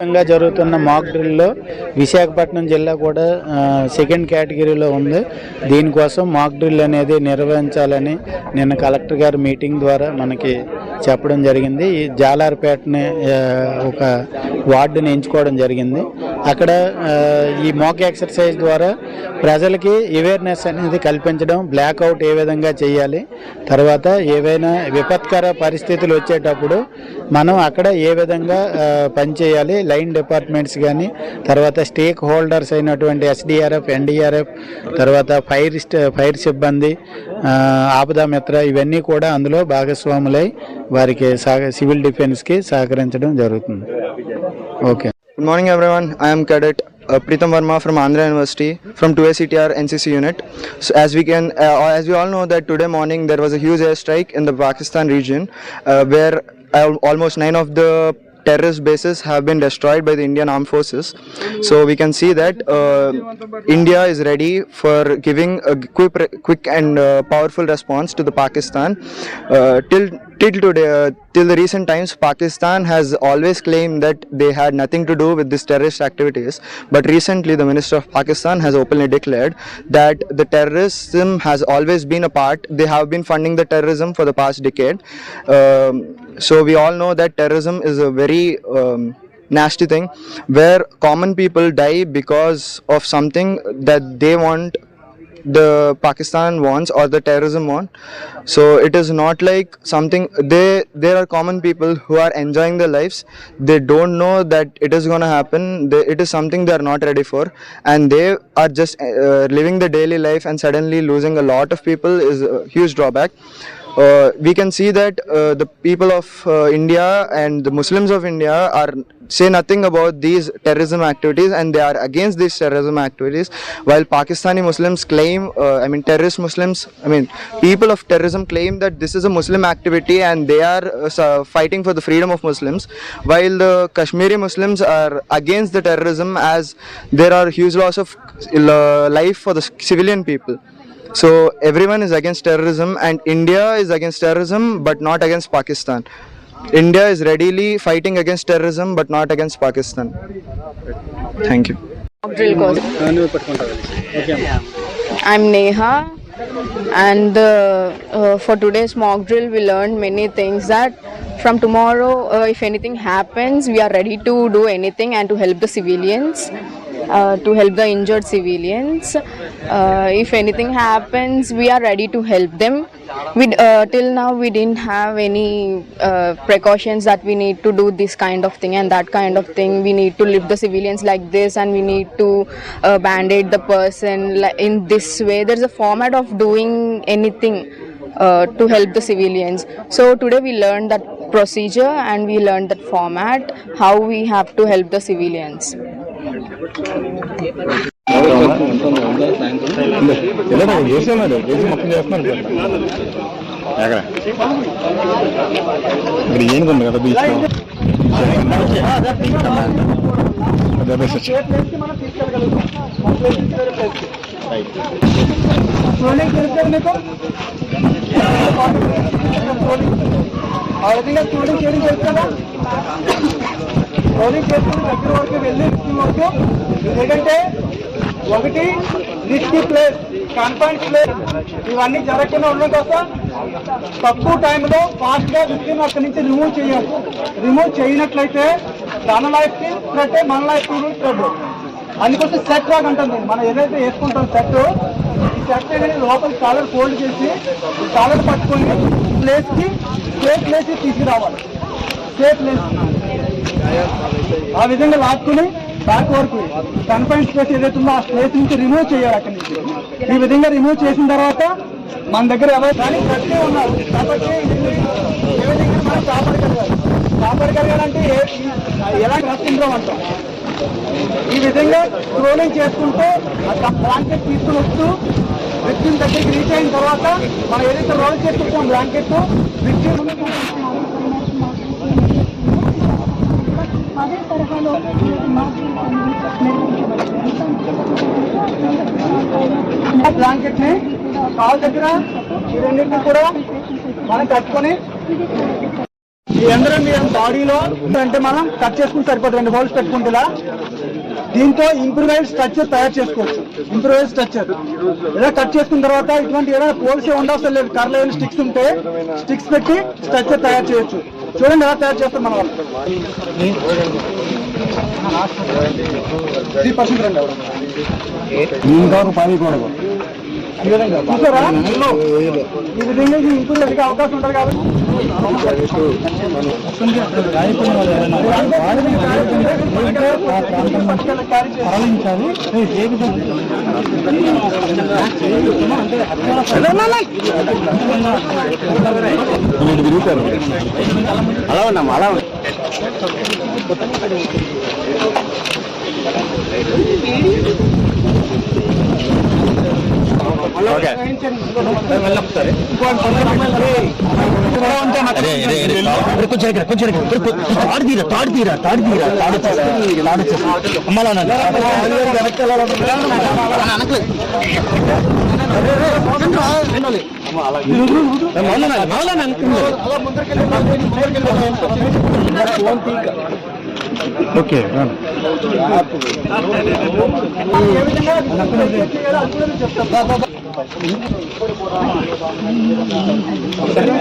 ంగా జరుగుతున్న మాక్ డ్రిల్లో విశాఖపట్నం జిల్లా కూడా సెకండ్ కేటగిరీలో ఉంది. దీనికోసం మాక్ డ్రిల్ అనేది నిర్వహించాలని నిన్న కలెక్టర్ గారి మీటింగ్ ద్వారా మనకి చెప్పడం జరిగింది. ఈ జాలార్పేటని ఒక వార్డుని ఎంచుకోవడం జరిగింది. అక్కడ ఈ మాక్ ఎక్సర్సైజ్ ద్వారా ప్రజలకి అవేర్నెస్ అనేది కల్పించడం బ్లాక్అవుట్ ఏ విధంగా చేయాలి తర్వాత ఏవైనా విపత్కర పరిస్థితులు వచ్చేటప్పుడు మనం అక్కడ ఏ విధంగా పనిచేయాలి లైన్ డిపార్ట్మెంట్స్ కానీ తర్వాత స్టేక్ హోల్డర్స్ అయినటువంటి ఎస్డిఆర్ఎఫ్ ఎన్డీఆర్ఎఫ్ తర్వాత ఫైర్ స్ట- ఫైర్ సిబ్బంది ఆ, ఆపదా మిత్ర ఇవన్నీ కూడా అందులో భాగస్వాములై వారికి సహ సివిల్ డిఫెన్స్కి సహకరించడం జరుగుతుంది okay Good morning, everyone. I am Cadet uh, Pritam Verma from Andhra University from 2ACTR NCC unit. So, as we can, uh, as we all know, that today morning there was a huge airstrike in the Pakistan region, uh, where uh, almost nine of the terrorist bases have been destroyed by the Indian armed forces. So we can see that uh, India is ready for giving a quick, quick and uh, powerful response to the Pakistan. Uh, till till today, uh, till the recent times, Pakistan has always claimed that they had nothing to do with these terrorist activities. But recently, the Minister of Pakistan has openly declared that the terrorism has always been a part. They have been funding the terrorism for the past decade. Um, so we all know that terrorism is a very um, nasty thing where common people die because of something that they want the Pakistan wants or the terrorism want. So it is not like something they there are common people who are enjoying their lives. They don't know that it is gonna happen. They, it is something they are not ready for, and they are just uh, living the daily life and suddenly losing a lot of people is a huge drawback. Uh, we can see that uh, the people of uh, India and the Muslims of India are say nothing about these terrorism activities and they are against these terrorism activities while Pakistani Muslims claim uh, I mean terrorist Muslims I mean people of terrorism claim that this is a Muslim activity and they are uh, fighting for the freedom of Muslims while the Kashmiri Muslims are against the terrorism as there are huge loss of uh, life for the civilian people so everyone is against terrorism and India is against terrorism but not against Pakistan. India is readily fighting against terrorism but not against Pakistan. Thank you. I'm Neha and uh, uh, for today's mock drill we learned many things that from tomorrow uh, if anything happens we are ready to do anything and to help the civilians to help the injured civilians. Uh, if anything happens we are ready to help them. We uh, till now we didn't have any uh, precautions that we need to do this kind of thing and that kind of thing. We need to lift the civilians like this and we need to uh, band-aid the person in this way. There's a format of doing anything uh, to help the civilians. So today we learned that procedure and we learned that format how we have to help the civilians లేదా చేస్తున్నారు చేసి మొత్తం చేస్తున్నాను ఎక్కడ ఇక్కడ ఏనుగుంది కదా. Beach అదే bus trolling చేసుకుని దగ్గర వరకు వెళ్ళి రిస్క్ వరకు ఎందుకంటే ఒకటి రిస్కీ ప్లేస్ కన్ఫైన్ ప్లేస్ ఇవన్నీ జరగకుండా ఉండడం కోసం తక్కువ టైంలో ఫాస్ట్గా గా అక్కడి నుంచి రిమూవ్ చేయాలి. రిమూవ్ చేయనట్లయితే తన లైఫ్కి థ్రెట్ మన లైఫ్కి థ్రెట్ అందుకోసం సెట్ రాక్ ఉంటుంది మనం ఏదైతే వేసుకుంటాం సెట్ ఈ సెట్ అనేది లోపల కాలర్ ఫోల్డ్ చేసి కాలర్ పట్టుకొని ప్లేస్కి సేఫ్ ప్లేస్కి తీసుకురావాలి. సేఫ్ ప్లేస్ ఆ విధంగా లాక్కుని బ్యాక్ వరకు కన్ఫైన్ స్పేస్ ఏదైతే ఉందో ఆ స్పేస్ నుంచి రిమూవ్ చేయాలి అక్కడి నుంచి. ఈ విధంగా రిమూవ్ చేసిన తర్వాత మన దగ్గర ఎవరు కానీ ప్రతి ఉన్నారు. కాబట్టి ఏ విధంగా మనం కాపాడగలగాలి? కాపాడగలగాలంటే ఎలాంటి రఫ్ అంటాం. ఈ విధంగా ట్రోలింగ్ చేసుకుంటూ బ్లాంకెట్ తీసుకుని వస్తూ వ్యక్తిని దగ్గరికి రీచ్ అయిన తర్వాత మనం ఏదైతే రోల్ చేసుకుంటాం బ్లాంకెట్ వ్యక్తి తరహాలో బ్లాంకెట్ని కాల్ దగ్గర ఈ రెండింటిని కూడా మనం కట్టుకొని ఈ యంత్రం బాడీలో అంటే మనం కట్ చేసుకుని సరిపోతుంది రెండు హోల్స్ పెట్టుకుంటా దీంతో ఇంప్రూవైజ్ స్ట్రక్చర్ తయారు చేసుకోవచ్చు. Improvise structure. ఇలా కట్ చేసుకున్న తర్వాత ఇటువంటి ఏదైనా పోల్సే ఉండవసరం లేదు. కర్రలు ఏమైనా స్టిక్స్ ఉంటే స్టిక్స్ పెట్టి స్ట్రక్చర్ తయారు చేయొచ్చు. చూడండి ఎలా తయారు చేస్తారు మన వాళ్ళు త్రీ పర్సెంట్ రండి ఈ విధంగా. చూసారా? ఈ విధంగా ఇది అవకాశం ఉంటుంది కాబట్టి. తిరుగుతారు అలా ఉన్నాం అలా ఉన్నాం ఓకే దగ్గర ఇప్పుడు కొంచెం తాడు తీరా తాడు తీరా తాడు తీరా తాడు వచ్చేసి తాడు వచ్చేసి అమ్మాలా ఓకే ఏ విధంగా చేయాలో అది కూడా నేను చెప్తాను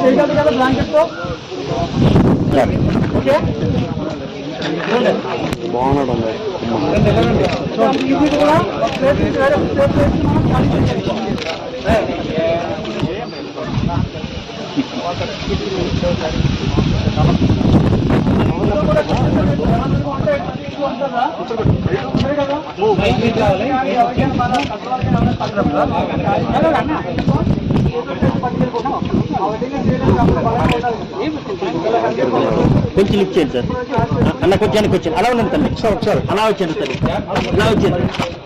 చేయగలరు కదా బ్లాంకెట్తో ఓకే సో ఇది కూడా ప్లేట్ కొంచెం లిఫ్ట్ చేయండి సార్. అన్న కొంచెం వచ్చాను అలా ఉండండి తల్లి. Sir sir. అలా వచ్చాను తల్లి. అలా వచ్చాను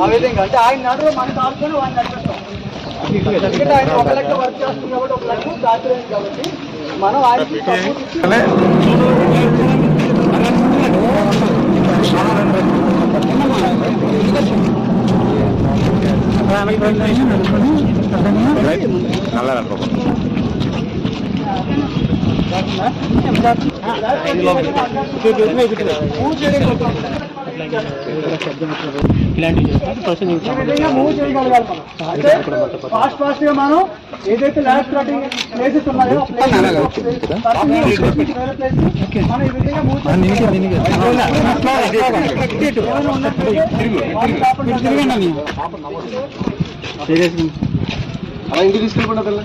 ఆ విధంగా అంటే ఆయన నడువు మనం కాల్చుకొని వాడిని నడిపిస్తాం. ఎందుకంటే ఆయన ఒక లెక్క వర్క్ చేస్తుంది కాబట్టి ఒక లెక్క దాచలేదు కాబట్టి మనం ఆయన நல்லா இருக்கும் பூஜை ఇలాంటివి ఫాస్ట్ ఫాస్ట్గా మనం ఏదైతే ప్లేసెస్ ఉన్నాయో మనం ఈ విధంగా మూవ్ అలా ఇంటికి తీసుకెళ్ళిపోయినా పిల్ల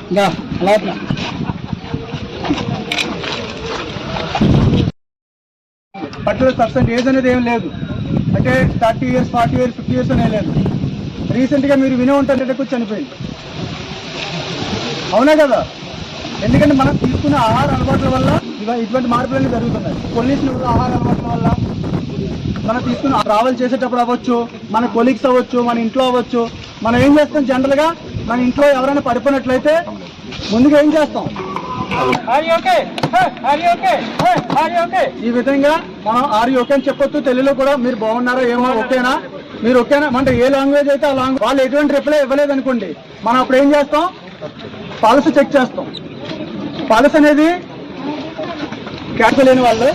పర్టికులర్ పర్సెంట్ అనేది ఏం లేదు. అంటే thirty years forty years fifty years అనే లేదు. మీరు వినే ఉంటారు కూడా చనిపోయింది అవునా కదా? ఎందుకంటే మనం తీసుకున్న ఆహార అలవాట్ల వల్ల ఇటువంటి మార్పులన్నీ జరుగుతున్నాయి. పొల్యూషన్ ఆహార అలవాట్ల వల్ల మనం తీసుకున్న ట్రావెల్ చేసేటప్పుడు అవ్వచ్చు మన కొలీగ్స్ అవ్వచ్చు మన ఇంట్లో అవ్వచ్చు మనం ఏం చేస్తాం జనరల్గా? మన ఇంట్లో ఎవరైనా పడిపోయినట్లయితే ముందుగా ఏం చేస్తాం? ఈ విధంగా మనం ఆర్ ఓకే అని చెప్పొచ్చు. తెలుగులో కూడా మీరు బాగున్నారా ఏమో ఓకేనా? మీరు ఓకేనా? అంటే ఏ లాంగ్వేజ్ అయితే ఆ లాంగ్వేజ్ వాళ్ళు ఎటువంటి రిప్లై ఇవ్వలేదు అనుకోండి. మనం అప్పుడు ఏం చేస్తాం? పాలసీ చెక్ చేస్తాం. పాలసీ అనేది క్యాష్ లేని వాళ్ళు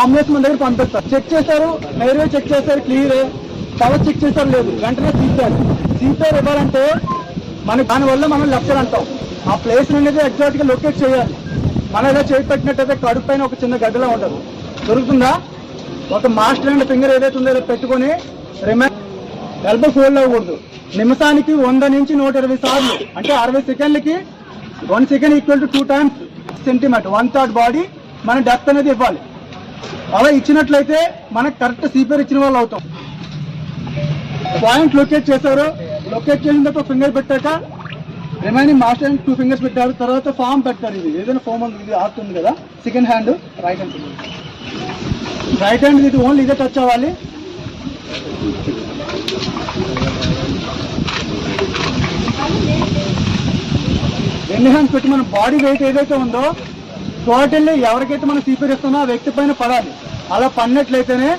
ఆంబులెన్స్ మన దగ్గర పంపిస్తారు. చెక్ చేశారు ఎయిర్వే చెక్ చేశారు క్లియర్ పవర్ చెక్ చేశారు లేదు. వెంటనే సీపీఆర్ సీపీఆర్ ఇవ్వాలంటే మనకి దానివల్ల మనం లెఫ్ట్ అంటాం. ఆ ప్లేస్ అనేది ఎగ్జాక్ట్గా లొకేట్ చేయాలి. మనం ఏదో చేయి పెట్టినట్టయితే కడుపు పైన ఒక చిన్న గడ్డలా ఉండదు దొరుకుతుందా? ఒక మాస్టర్ అండ్ ఫింగర్ ఏదైతే ఉందో పెట్టుకొని రిమైన్ ఎల్బో ఫోల్డ్ అవ్వకూడదు. నిమిషానికి వంద నుంచి నూట ఇరవై సార్లు అంటే అరవై సెకండ్లకి one second equal to two times centimetre one third body మన డెప్త్ అనేది ఇవ్వాలి. అలా ఇచ్చినట్లయితే మనకు కరెక్ట్ సీపీఆర్ ఇచ్చిన వాళ్ళు అవుతాం. పాయింట్ లొకేట్ చేశారు. లొకేట్ చేసిన తర్వాత ఫింగర్ పెట్టాక రిమైనింగ్ మాస్టర్ టూ ఫింగర్స్ పెట్టారు. తర్వాత ఫామ్ పెడతారు ఇది. ఏదైనా ఫామ్ ఉంది ఇది ఆర్ట్ ఉంది కదా. Second hand right hand right hand ఇది ఓన్లీ ఇదే టచ్ అవ్వాలి. ఎన్ని హ్యాండ్స్ పెట్టి మన బాడీ వెయిట్ ఏదైతే ఉందో టోటల్లీ ఎవరికైతే మనం సీపీర్ ఇస్తున్నా ఆ వ్యక్తి పైన పడాలి. అలా పడినట్లయితేనే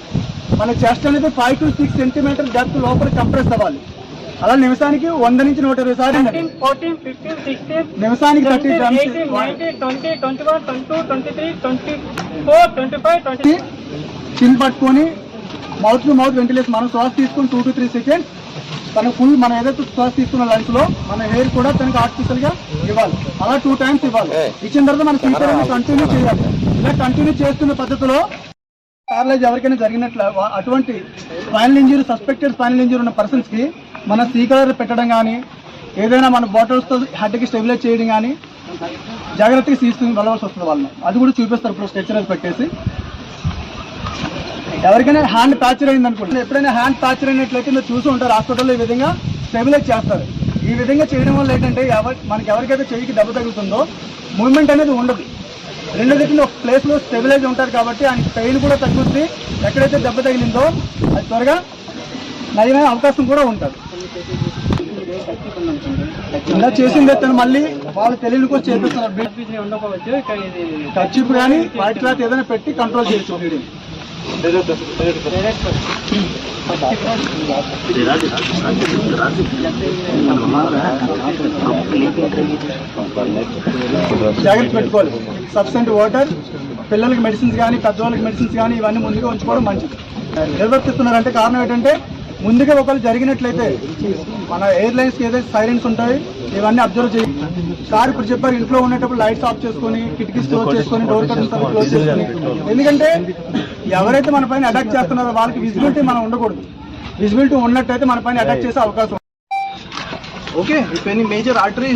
మన చెస్ట్ అనేది five to six centimetre depth లోపల కంప్రెస్ అవ్వాలి. అలా నిమిషానికి వంద నుంచి నూట ఇరవై సార్లు ఉండాలి. 14, 15, 16, నిమిషానికి థర్టీ 17, డ్రమ్స్ 18, 19, 20, 21, 22, 23, 24, 25, 26. చిన్ పట్టుకొని మౌత్ టు మౌత్ వెంటిలేషన్ మనం శ్వాస తీసుకొని టూ టు త్రీ సెకండ్స్ తనకు ఫుల్ మనం ఏదైతే శ్వాస తీసుకున్న లైఫ్లో మన హెయిర్ కూడా తనకి ఆర్టిఫిషియల్గా ఇవ్వాలి. అలా టూ టైమ్స్ ఇవ్వాలి. ఇచ్చిన తర్వాత మన అనేది కంటిన్యూ చేయాలి. ఇలా కంటిన్యూ చేస్తున్న పద్ధతిలో ప్యారలైజ్ ఎవరికైనా జరిగినట్లు అటువంటి spinal injury suspected spinal injury ఉన్న పర్సన్స్కి మన స్పీకర్ పెట్టడం కానీ ఏదైనా మన బాటిల్స్తో తో స్టెబిలైజ్ చేయడం కానీ జాగ్రత్తగా తీసుకుని వెళ్ళవలసి వస్తుంది వాళ్ళని. అది కూడా చూపిస్తారు ఇప్పుడు స్ట్రెచర్ పెట్టేసి. ఎవరికైనా హ్యాండ్ ఫ్రాక్చర్ అయింది అనుకోండి. ఎప్పుడైనా హ్యాండ్ ఫ్రాక్చర్ అయినట్లయితే మీరు చూసి ఉంటారు హాస్పిటల్లో ఈ విధంగా స్టెబిలైజ్ చేస్తారు. ఈ విధంగా చేయడం వల్ల ఏంటంటే ఎవరి మనకి ఎవరికైతే చెయ్యికి దెబ్బ తగులుతుందో మూమెంట్ అనేది ఉండదు. రెండు దగ్గర ఒక ప్లేస్లో స్టెబిలైజ్ ఉంటారు కాబట్టి ఆయన పెయిన్ కూడా తగ్గుద్ది. ఎక్కడైతే దెబ్బ తగిలిందో అది త్వరగా నయమైన అవకాశం కూడా ఉంటుంది. ఇలా చేసిందే తను మళ్ళీ వాళ్ళు తెలియని కూడా చేపిస్తున్నారు. ఖర్చు కానీ వైట్ క్లాత్ ఏదైనా పెట్టి కంట్రోల్ చేయొచ్చు జాగ్రత్త పెట్టుకోవాలి. సబ్సెంట్ వాటర్ పిల్లలకి మెడిసిన్స్ కానీ పెద్దవాళ్ళకి మెడిసిన్స్ కానీ ఇవన్నీ ముందుగా ఉంచుకోవడం మంచిది. నిర్వర్తిస్తున్నారంటే కారణం ఏంటంటే ముందుగా ఒకళ్ళు జరిగినట్లయితే మన ఎయిర్లైన్స్కి ఏదైతే సైలెన్స్ ఉంటాయి ఇవన్నీ అబ్జర్వ్ చేయి. సార్ ఇప్పుడు చెప్పారు ఇంట్లో ఉండేటప్పుడు లైట్స్ ఆఫ్ చేసుకొని కిటికీస్ క్లోజ్ చేసుకొని డోర్ కర్టన్స్ క్లోజ్ చేసుకొని. ఎందుకంటే ఎవరైతే మన పైన అటాక్ చేస్తున్నారో వాళ్ళకి విజిబిలిటీ మనం ఉండకూడదు. విజిబిలిటీ ఉన్నట్టయితే మన పైన అటాక్ చేసే అవకాశం okay if any major artery